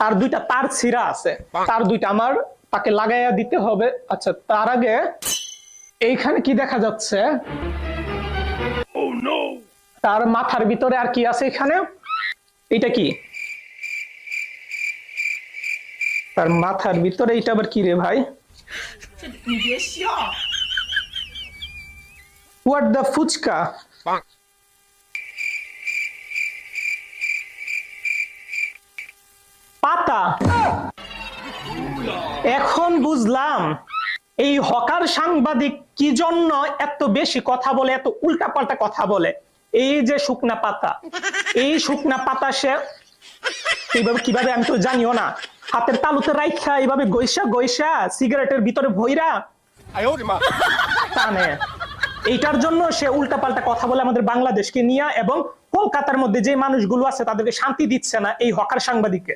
তার দুইটা তার ছিঁড়া আছে। তার দুইটা আমার তাকে লাগাইয়া দিতে হবে। আচ্ছা তার আগে এইখানে কি দেখা যাচ্ছে? Oh, তার মাথার ভিতরে আর কি আছে এখানে? এটা কি? তার মাথার ভিতরে এটা আবার কি রে ভাই? What the phuchka? পাতা। এখন বুঝলাম এই হকার সাংবাদিক কি জন্য এত বেশি কথা বলে এত উল্টাপাল্টা কথা বলে? এই যে শুকনা পাতা এই শুকনা পাতা সে এইভাবে কীভাবে আমি তো জানিও না। হাতের তালুতে রাইখা এইভাবে গৈসা গৈসা সিগারেটের ভিতরে ভইরা টানে। এইটার জন্য সে উল্টাপাল্টা কথা বলে আমাদের বাংলাদেশকে নিয়ে এবং কলকাতার মধ্যে যে মানুষগুলো আছে তাদেরকে শান্তি দিচ্ছে না এই হকার সাংবাদিককে।